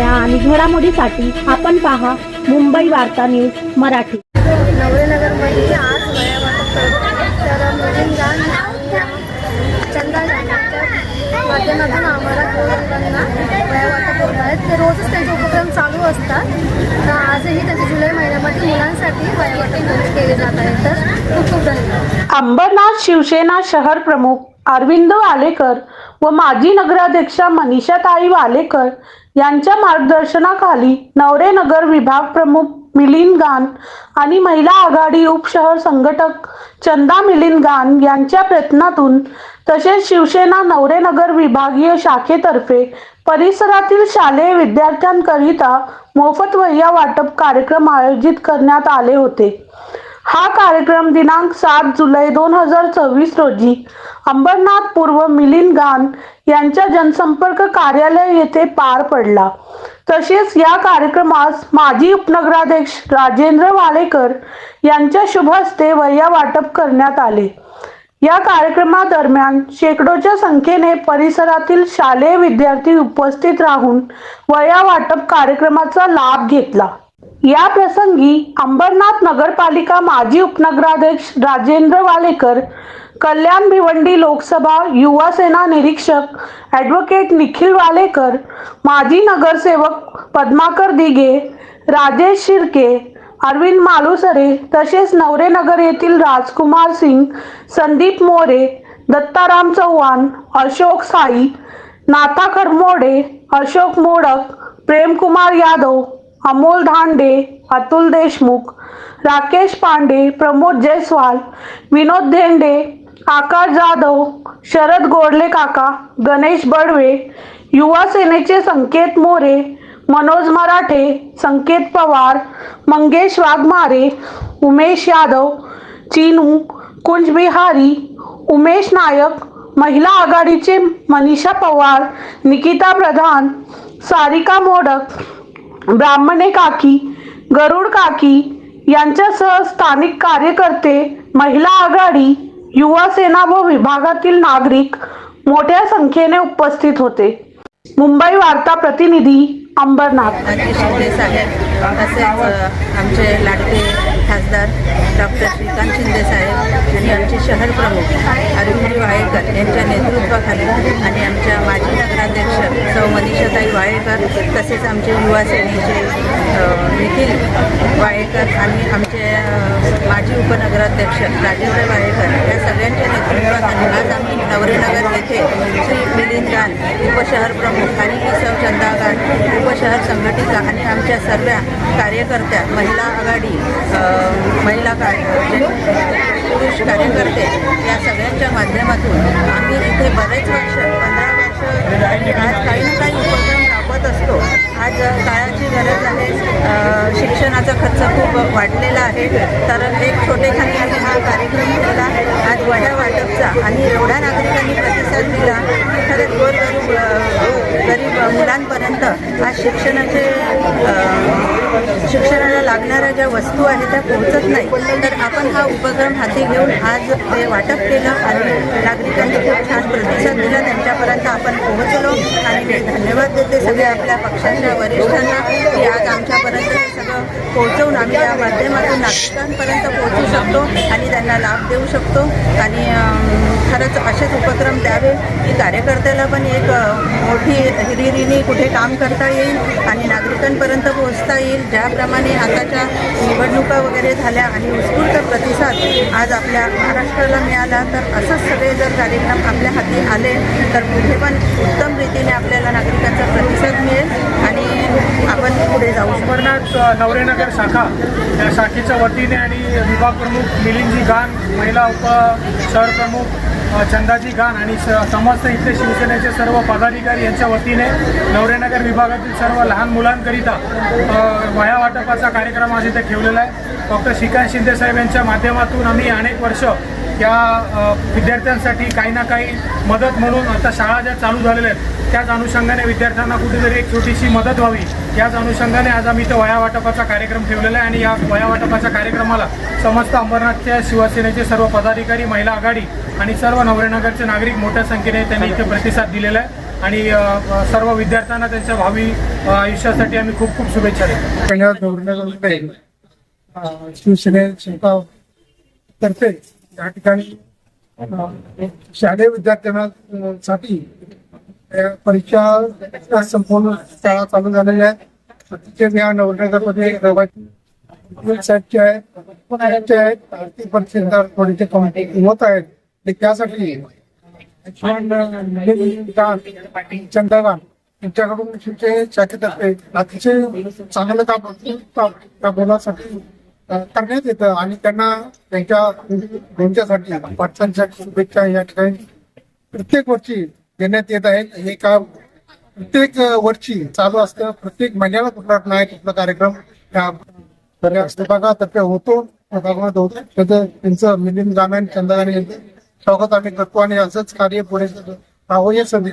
बातम्या आणि घडामोडीसाठी आपण पहा मुंबई वार्ता न्यूज मराठी. नवरेनगरमध्ये आज वया वाटप करत तर मुलींना आणि चंदा यांच्या माध्यमातून आम्हाला गोरगरिबांना वया वाटप होत आहेत ते रोजच त्यांचे उपक्रम चालू असतात. तर आजही त्यांचे जुलै महिन्यामध्ये मुलांसाठी केले जात आहे. तर खूप खूप धन्यवाद. अंबरनाथ शिवसेना शहर प्रमुख अरविंद वालेकर व माजी नगराध्यक्षा मनीषाताई वालेकर यांच्या मार्गदर्शनाखाली नवरेनगर विभाग प्रमुख मिलिंद गान आणि महिला आघाडी उपशहर संघटक चंदा मिलिंद गान यांच्या प्रयत्नातून तसेच शिवसेना नवरेनगर विभागीय शाखेतर्फे परिसरातील शालेय विद्यार्थ्यांकरिता मोफत वह्या वाटप कार्यक्रम आयोजित करण्यात आले होते. हा कार्यक्रम दिनांक सात जुलै दोन हजार सव्वीस रोजी अंबरनाथ पूर्व मिलिंद गान यांच्या जनसंपर्क कार्यालय येथे पार पडला. तसेच या कार्यक्रमास माजी उपनगराध्यक्ष राजेंद्र वालेकर यांच्या शुभ हस्ते वह्या वाटप करण्यात आले. या कार्यक्रमादरम्यान शेकडोच्या संख्येने परिसरातील शालेय विद्यार्थी उपस्थित राहून वया वाटप कार्यक्रमाचा लाभ घेतला. या प्रसंगी अंबरनाथ नगरपालिका माजी उपनगराध्यक्ष राजेंद्र वालेकर कल्याण भिवंडी लोकसभा युवा सेना निरीक्षक ॲडव्होकेट निखिल वालेकर माजी नगरसेवक पद्माकर दिघे राजेश शिर्के अरविंद मालुसरे तसेच नवरेनगर येथील राजकुमार सिंग संदीप मोरे दत्ताराम चव्हाण अशोक साई नाथा खरमोडे अशोक मोडक प्रेमकुमार यादव अमोल धांडे अतुल देशमुख राकेश पांडे प्रमोद जयस्वाल विनोद धेंडे आकाश जाधव शरद गोडले काका गणेश बडवे युवा सेनेचे संकेत मोरे मनोज मराठे संकेत पवार मंगेश वाघमारे उमेश यादव चिनू कुंजबिहारी उमेश नायक महिला आघाडीचे मनीषा पवार निकिता प्रधान सारिका मोडक ब्राह्मणे काकी गरुड काकी यांच्यासह स्थानिक कार्यकर्ते महिला आघाडी युवा सेना व विभागातील नागरिक मोठ्या संख्येने उपस्थित होते. मुंबई वार्ता प्रतिनिधी अंबरनाथ. तसेच आमचे लाडके खासदार डॉक्टर श्रीकांत शिंदे साहेब आणि आमचे शहर प्रमुख अरविंद वाळेकर यांच्या नेतृत्वाखाली आणि आमच्या माजी वाळेकर तसेच आमचे युवा सेनेचे निखिल वाळेकर आणि आमचे माजी उपनगराध्यक्ष राजेंद्र वाळेकर या सगळ्यांच्या नेतृत्वाखाली आज आम्ही नवरेनगर येथे श्री मिलिंद गान उपशहर प्रमुख आणि मी सौ चंदा गान उपशहर संघटिका आणि आमच्या सर्व कार्यकर्त्या महिला आघाडी महिला पुरुष कार्यकर्ते या सगळ्यांच्या माध्यमातून आम्ही इथे बरेच वर्ष पंधरा आज काही ना काही उपक्रम राबवत असतो. आज काळाची गरज आहे. शिक्षणाचा खर्च खूप वाढलेला आहे. तर एक छोटेखानी आम्ही हा कार्यक्रम केला आज वह्या वाटपचा आणि एवढ्या नागरिकांनी प्रतिसाद दिला. की खरंच गोरगरीब गरीब मुलांपर्यंत आज शिक्षणाचे शिक्षणाला लागणाऱ्या ज्या वस्तू आहेत त्या पोहोचत नाही तर आपण हा उपक्रम हाती घेऊन आज ते वाटप केलं आणि नागरिकांनी आपल्या पक्षाच्या वरिष्ठांना पोहोचवून आम्ही या माध्यमातून नागरिकांपर्यंत पोहोचू शकतो आणि त्यांना लाभ देऊ शकतो. आणि खरंच असेच उपक्रम द्यावे की कार्यकर्त्याला पण एक मोठी हिरिरीने कुठे काम करता येईल आणि नागरिकांपर्यंत पोहोचता येईल. ज्याप्रमाणे आताच्या निवडणुका वगैरे झाल्या आणि उत्स्फूर्त प्रतिसाद आज आपल्या महाराष्ट्राला मिळाला तर असंच सगळे जर कार्यक्रम आपल्या हाती आले तर पुढे पण उत्तम रीतीने आपल्याला नागरिकांचा प्रतिसाद पुढे जाऊ. शकतो नवरेनगर शाखा या शाखेच्या वतीने आणि विभाग प्रमुख मिलिंदजी गान महिला उप सरप्रमुख चंदाजी गान आणि स- समस्त इथले शिवसेनेचे सर्व पदाधिकारी यांच्या वतीने नवरेनगर विभागातील सर्व लहान मुलांकरिता अ, वह्या वाटपाचा कार्यक्रम आज इथे ठेवलेला आहे. डॉक्टर श्रीकांत शिंदे साहेब यांच्या माध्यमातून आम्ही अनेक वर्ष या विद्यार्थ्यांसाठी काही ना काही मदत म्हणून आता शाळा ज्या चालू झालेल्या आहेत त्याच अनुषंगाने विद्यार्थ्यांना कुठेतरी एक छोटीशी मदत व्हावी. याच अनुषंगाने आज आम्ही इथं वया वाटपाचा कार्यक्रम ठेवलेला आहे आणि या वया वाटपाच्या कार्यक्रमाला समस्त अंबरनाथच्या शिवसेनेचे सर्व पदाधिकारी महिला आघाडी आणि सर्व नवरेनगरचे नागरिक मोठ्या संख्येने त्यांनी इथे प्रतिसाद दिलेला आहे. आणि सर्व विद्यार्थ्यांना त्यांच्या भावी आयुष्यासाठी आम्ही खूप खूप शुभेच्छा देतो. पहिल्या धोरणामध्ये तर्फे या ठिकाणी शालेय विद्यार्थ्यांना साठी परीक्षा संपूर्ण शाळा चालू झालेल्या आहेत. अतिशय या नवनगरमध्ये रहिवासी आहेत आहेत आर्थिक थोडेसे कमी होत आहेत. ते त्यासाठी चंद्रकांत यांच्याकडून शिवसेने शाखेतर्फे अतिशय चांगलं काम काम- राबवण्यासाठी करण्यात येतं आणि त्यांना त्यांच्या त्यांच्यासाठी पाठशांच्या शुभेच्छा या ठिकाणी प्रत्येक वर्षी देण्यात येत आहेत. हे काम प्रत्येक वर्षी चालू असतं. प्रत्येक महिन्याला कुठला नाही कुठला कार्यक्रम या विभागातर्फे होतो विभागात होतो. त्याचं त्यांचं मिलिंद गाणे चंद्रगाणे यांचं स्वागत आम्ही करतो आणि असंच कार्य पुढे राहावं या संधी